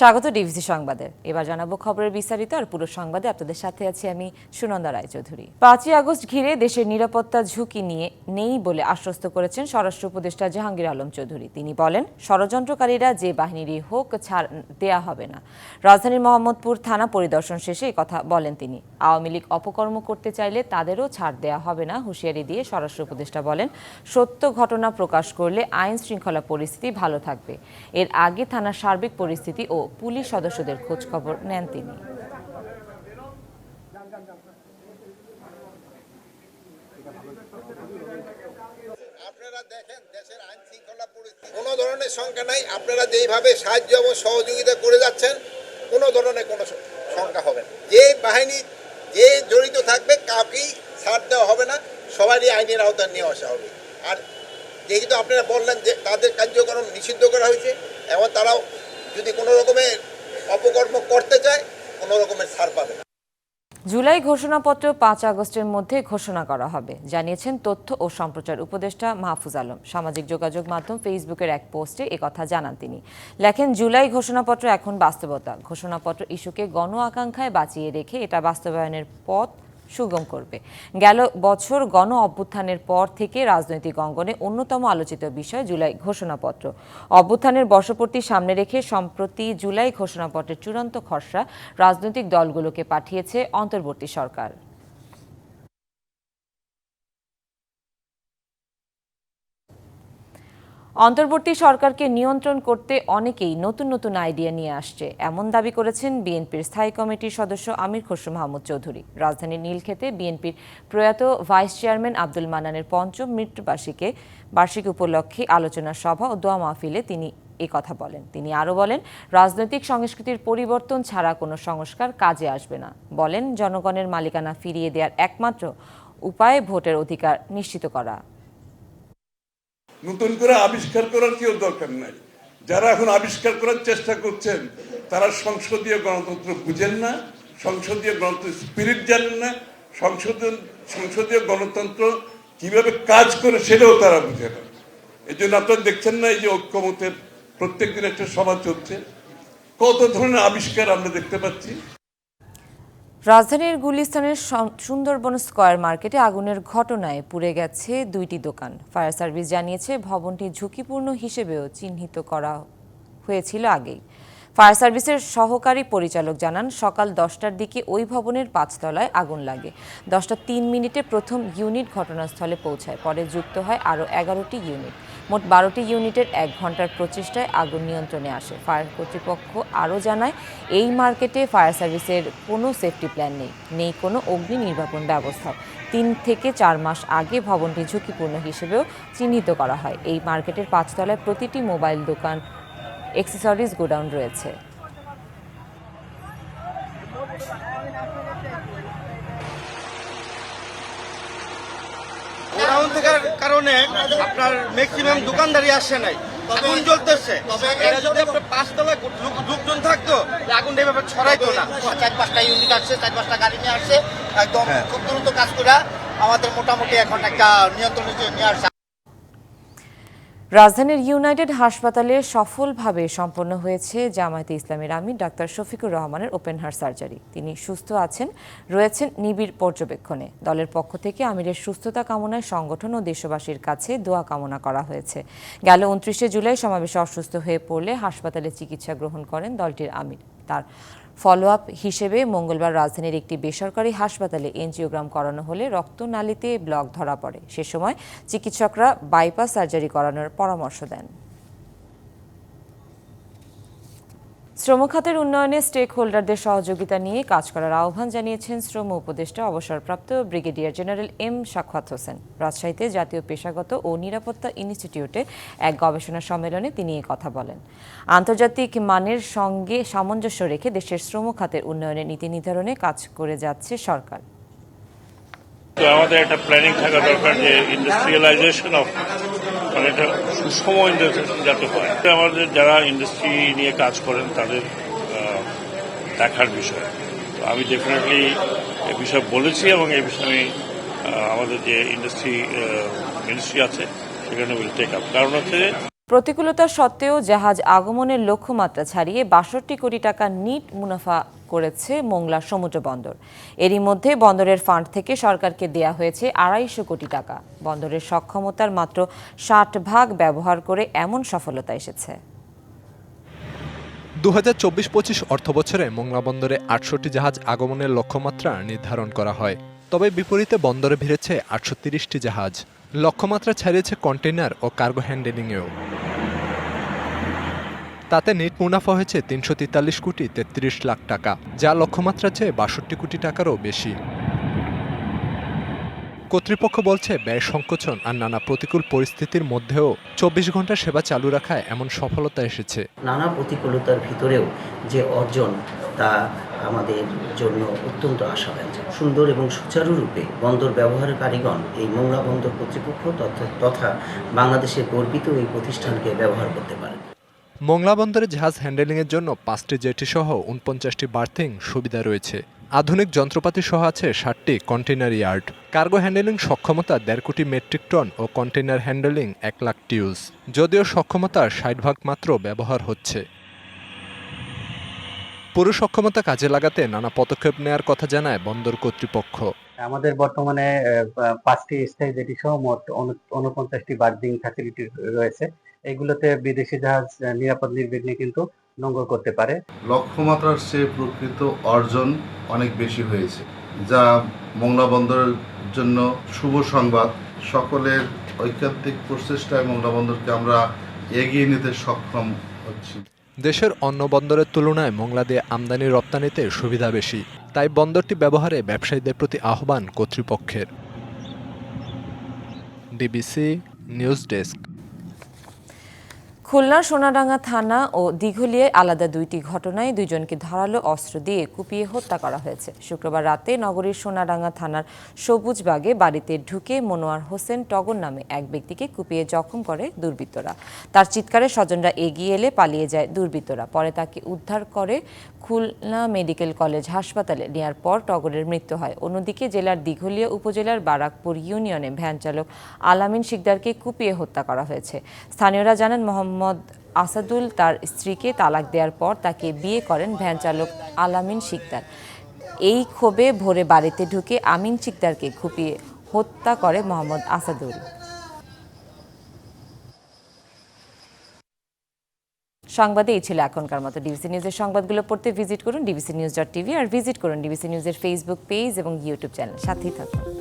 স্বাগত ডিভিসি সংবাদে। এবার জানাব খবরের বিস্তারিত আর পুরো সংবাদে আপনাদের সাথে আছি আমি সুনন্দা রায়চৌধুরী। পাঁচই আগস্ট ঘিরে দেশের নিরাপত্তা ঝুঁকি নিয়ে নেই বলে আশ্বস্ত করেছেন স্বরাষ্ট্র উপদেষ্টা জাহাঙ্গীর আলম চৌধুরী। তিনি বলেন, ষড়যন্ত্রকারীরা যে বাহিনীরই হোক ছাড় দেয়া হবে না। রাজধানীর মোহাম্মদপুর থানা পরিদর্শন শেষে কথা বলেন তিনি। আওয়ামী লীগ অপকর্ম করতে চাইলে তাদেরও ছাড় দেয়া হবে না হুঁশিয়ারি দিয়ে স্বরাষ্ট্র উপদেষ্টা বলেন, সত্য ঘটনা প্রকাশ করলে আইন শৃঙ্খলা পরিস্থিতি ভালো থাকবে। এর আগে থানার সার্বিক পরিস্থিতি ও পুলিশ সদস্যদের খোঁজ খবর নেন তিনি। আপনারা দেখেন, দেশের আইন কোনো ধরনের শঙ্কা নাই। আপনারা যেইভাবে সাহায্য এবং সহযোগিতা করে যাচ্ছেন, কোনো ধরনের কোনো শঙ্কা হবে না। যে বাহিনী, যে জড়িত থাকবে, কাউকেই ছাড় দেওয়া হবে না। সবারই আইনের আওতায় নিয়ে আসা হবে। আর যেহেতু আপনারা বললেন যে তাদের কার্যক্রম নিষিদ্ধ করা হয়েছে, এবং তারাও যদি কোনো রকমের অপকর্ম করতে চায়, কোনো রকমের ছাড় পাবে না। জুলাই ঘোষণাপত্র পাঁচ আগস্টের মধ্যে ঘোষণা করা হবে। জানিয়েছেন তথ্য ও সম্প্রচার উপদেষ্টা মাহফুজ আলম। সামাজিক যোগাযোগ মাধ্যম ফেসবুকের এক পোস্টে একথা জানান তিনি। লেখেন, জুলাই ঘোষণাপত্র এখন বাস্তবতা। ঘোষণাপত্র ইস্যুকে গণ আকাঙ্ক্ষায় বাঁচিয়ে রেখে এটা বাস্তবায়নের পথ সুগম করবে। গেল বছর গণ অভ্যুত্থানের পর থেকে রাজনৈতিক অঙ্গনে অন্যতম আলোচিত বিষয় জুলাই ঘোষণাপত্র। অভ্যুত্থানের বর্ষপূর্তি সামনে রেখে সম্প্রতি জুলাই ঘোষণাপত্রের চূড়ান্ত খসড়া রাজনৈতিক দলগুলোকে পাঠিয়েছে অন্তর্বর্তী সরকার। অন্তর্বর্তী সরকারকে নিয়ন্ত্রণ করতে অনেকেই নতুন নতুন আইডিয়া নিয়ে আসছে। এমন দাবি করেছেন বিএনপির স্থায়ী কমিটির সদস্য আমির খসরু মাহমুদ চৌধুরী। রাজধানীর নীলক্ষেতে বিএনপির প্রয়াত ভাইস চেয়ারম্যান আব্দুল মান্নানের পঞ্চম মৃত্যুবার্ষিকে বার্ষিক উপলক্ষে আলোচনা সভা ও দোয়া মাহফিলে তিনি এই কথা বলেন। তিনি আরও বলেন, রাজনৈতিক সংস্কৃতির পরিবর্তন ছাড়া কোনো সংস্কার কাজে আসবে না। বলেন, জনগণের মালিকানা ফিরিয়ে দেওয়ার একমাত্র উপায় ভোটের অধিকার নিশ্চিত করা। নতুন করে আবিষ্কার করার কেউ দরকার নাই। যারা এখন আবিষ্কার করার চেষ্টা করছেন, তারা সংসদীয় গণতন্ত্র বুঝেন না, সংসদীয় গণতন্ত্র স্পিরিট জানেন না, সংসদীয় সংসদীয় গণতন্ত্র কীভাবে কাজ করে সেটাও তারা বুঝে না। এই জন্য আপনারা দেখছেন না এই যে ঐক্যমতের প্রত্যেক দিন একটা সভা চলছে। কত ধরনের আবিষ্কার আমরা দেখতে পাচ্ছি? রাজধানীর গুলিস্তানের সুন্দরবন স্কয়ার মার্কেটে আগুনের ঘটনায় পুড়ে গেছে দুইটি দোকান। ফায়ার সার্ভিস জানিয়েছে, ভবনটি ঝুঁকিপূর্ণ হিসেবেও চিহ্নিত করা হয়েছিল আগেই। ফায়ার সার্ভিসের সহকারী পরিচালক জানান, সকাল দশটার দিকে ওই ভবনের পাঁচতলায় আগুন লাগে। দশটা তিন মিনিটে প্রথম ইউনিট ঘটনাস্থলে পৌঁছায়, পরে যুক্ত হয় আরও এগারোটি ইউনিট। মোট বারোটি ইউনিটের এক ঘণ্টার প্রচেষ্টায় আগুন নিয়ন্ত্রণে আসে। ফায়ার কর্তৃপক্ষ আরও জানায়, এই মার্কেটে ফায়ার সার্ভিসের কোনো সেফটি প্ল্যান নেই নেই কোনো অগ্নি নির্বাপন ব্যবস্থা। তিন থেকে চার মাস আগে ভবনটি ঝুঁকিপূর্ণ হিসেবেও চিহ্নিত করা হয়। এই মার্কেটের পাঁচতলায় প্রতিটি মোবাইল দোকান এক্সেসরিজ গোডাউন রয়েছে। গোডাউন থাকার কারণে আপনার ম্যাক্সিমাম দোকানদারি আসে নাই। আগুন জ্বলতেছে এটা যদি আপনার পাঁচতলায় লোক- লোকজন থাকতো আগুনটা এভাবে ছড়াইতো না। চার পাঁচটা ইউনিট আসছে চার পাঁচটা গাড়ি নিয়ে আসছে। একদম খুব দ্রুত কাজ করে আমাদের মোটামুটি এখন একটা নিয়ন্ত্রণে নিয়ে আসছে। রাজধানীর ইউনাইটেড হাসপাতালে সফলভাবে সম্পন্ন হয়েছে জামায়াতে ইসলামের আমির ডাক্তার শফিকুর রহমানের ওপেন হার্ট সার্জারি। তিনি সুস্থ আছেন, রয়েছেন নিবিড় পর্যবেক্ষণে। দলের পক্ষ থেকে আমিরের সুস্থতা কামনায় সংগঠন ও দেশবাসীর কাছে দোয়া কামনা করা হয়েছে। গেল উনত্রিশে জুলাই সমাবেশে অসুস্থ হয়ে পড়লে হাসপাতালে চিকিৎসা গ্রহণ করেন দলটির আমির। তার ফলো আপ হিসেবে মঙ্গলবার রাজধানীর একটি বেসরকারি হাসপাতালে এনজিওগ্রাম করানো হলে রক্তনালীতে ব্লক ধরা পড়ে। সে সময় চিকিৎসকরা বাইপাস সার্জারি করানোর পরামর্শ দেন। শ্রম খাতের উন্নয়নে স্টেক হোল্ডারদের সহযোগিতা নিয়ে কাজ করার আহ্বান জানিয়েছেন শ্রম উপদেষ্টা, অবসরপ্রাপ্ত ব্রিগেডিয়ার জেনারেল এম সাক্ষাত হোসেন। রাজশাহীতে জাতীয় পেশাগত ও নিরাপত্তা ইনস্টিটিউটে এক গবেষণা সম্মেলনে তিনি এ কথা বলেন। আন্তর্জাতিক মানের সঙ্গে সামঞ্জস্য রেখে দেশের শ্রম খাতের উন্নয়নে নীতি নির্ধারণে কাজ করে যাচ্ছে সরকার। তো আমাদের একটা প্ল্যানিং থাকা দরকার যে ইন্ডাস্ট্রিয়ালাইজেশন অফ মানে একটা সুষম ইন্ডাস্ট্রি যাতে হয়। আমাদের যারা ইন্ডাস্ট্রি নিয়ে কাজ করেন, তাদের দেখার বিষয়। তো আমি ডেফিনেটলি এ বিষয়ে বলেছি এবং এই বিষয়ে আমি আমাদের যে ইন্ডাস্ট্রি মিনিস্ট্রি আছে, সেখানে উইল টেক আপ কারণ হচ্ছে প্রতিকূলতা সত্ত্বেও জাহাজ আগমনের লক্ষ্যমাত্রা ছাড়িয়ে বাষট্টি কোটি টাকা নিট মুনাফা করেছে মোংলা সমুদ্র বন্দর। এরই মধ্যে বন্দরের ফান্ড থেকে সরকারকে দেয়া হয়েছে আড়াইশো কোটি টাকা। বন্দরের সক্ষমতার মাত্র ষাট ভাগ ব্যবহার করে এমন সফলতা এসেছে। দু হাজার চব্বিশ পঁচিশ অর্থবছরে মোংলা বন্দরে আটষট্টি জাহাজ আগমনের লক্ষ্যমাত্রা নির্ধারণ করা হয়। তবে বিপরীতে বন্দরে ভিড়েছে আটশো তিরিশটি জাহাজ। লক্ষ্যমাত্রা ছাড়িয়েছে কন্টেইনার ও কার্গো হ্যান্ডেলিংয়েও। তাতে নেট মুনাফা হয়েছে তিনশো তেতাল্লিশ কোটি তেত্রিশ লাখ টাকা, যা লক্ষ্যমাত্রা চেয়ে বাষট্টি কোটি টাকারও বেশি। কর্তৃপক্ষ বলছে, ব্যয় সংকোচন আর নানা প্রতিকূল পরিস্থিতির মধ্যেও চব্বিশ ঘণ্টা সেবা চালু রাখায় এমন সফলতা এসেছে। নানা প্রতিকূলতার ভিতরেও যে অর্জন তা আমাদের জন্য অত্যন্ত আশাব্যঞ্জক। সুন্দর এবং সুচারুরূপে বন্দর ব্যবহারকারীগণ এই মোংলা বন্দর কর্তৃপক্ষ তথা বাংলাদেশের গর্বিত এই প্রতিষ্ঠানকে ব্যবহার করতে পারে। মোংলা বন্দরে জাহাজ হ্যান্ডেলিংয়ের জন্য পাঁচটি জেটি সহ উনপঞ্চাশটি বার্থিং সুবিধা রয়েছে। আধুনিক যন্ত্রপাতি সহ আছে ষাটটি কন্টেইনার ইয়ার্ড। কার্গো হ্যান্ডেলিং সক্ষমতা দেড় কোটি মেট্রিক টন ও কন্টেনার হ্যান্ডেলিং এক লাখ টিউজ যদিও সক্ষমতার ষাট ভাগ মাত্র ব্যবহার হচ্ছে। পুরো সক্ষমতা কাজে লাগাতে নানা পদক্ষেপ নেয়ার কথা জানায় বন্দর কর্তৃপক্ষ। আমাদের বর্তমানে পাঁচটি স্থায়ী জেটি সহ মোট উনপঞ্চাশটি বার্ডিং ফ্যাসিলিটি রয়েছে। এগুলোতে বিদেশি জাহাজ নিরাপদ নির্বিঘ্নে কিন্তু নোঙ্গর করতে পারে। লক্ষ্যমাত্রার চেয়ে প্রকৃত অর্জন অনেক বেশি হয়েছে যা মোংলা বন্দরের জন্য শুভ সংবাদ। সকলের ঐকান্তিক প্রচেষ্টায় মোংলা বন্দরকে আমরা এগিয়ে নিতে সক্ষম হচ্ছি। দেশের অন্য বন্দরের তুলনায় মংলা দিয়ে আমদানি রপ্তানিতে সুবিধা বেশি, তাই বন্দরটি ব্যবহারে ব্যবসায়ীদের প্রতি আহ্বান কর্তৃপক্ষের। DBC news desk. খুলনার সোনাডাঙ্গা থানা ও দিঘলিয়ায় আলাদা দুইটি ঘটনায় দুইজনকে ধারালো অস্ত্র দিয়ে কুপিয়ে হত্যা করা হয়েছে। শুক্রবার রাতে নগরীর সোনাডাঙ্গা থানার সবুজবাগে বাড়িতে ঢুকে মনোয়ার হোসেন টগর নামে এক ব্যক্তিকে কুপিয়ে জখম করে দুর্বৃত্তরা। তার চিৎকারে স্বজনরা এগিয়ে এলে পালিয়ে যায় দুর্বৃত্তরা। পরে তাকে উদ্ধার করে খুলনা মেডিকেল কলেজ হাসপাতালে নেওয়ার পর টগরের মৃত্যু হয়। অন্যদিকে জেলার দিঘলিয়া উপজেলার বারাকপুর ইউনিয়নে ভ্যান চালক আলামিন শিকদারকে কুপিয়ে হত্যা করা হয়েছে। স্থানীয়রা জানান, মোহাম্মদ আসাদুল তার স্ত্রীকে তালাক দেওয়ার পর তাকে বিয়ে করেন ভ্যান চালক আলামিন শিকদার। এই ক্ষোভে ভোরে বাড়িতে ঢুকে আমিন শিকদারকে কুপিয়ে হত্যা করে মোহাম্মদ আসাদুল। সংবাদে এই ছিল এখনকার মতো ডিবিসি নিউজের সংবাদগুলো পড়তে ভিজিট করুন ডিবিসি নিউজ ডট টিভি আর ভিজিট করুন ডিবিসি নিউজের ফেসবুক পেজ এবং ইউটিউব চ্যানেল। সাথেই থাকুন।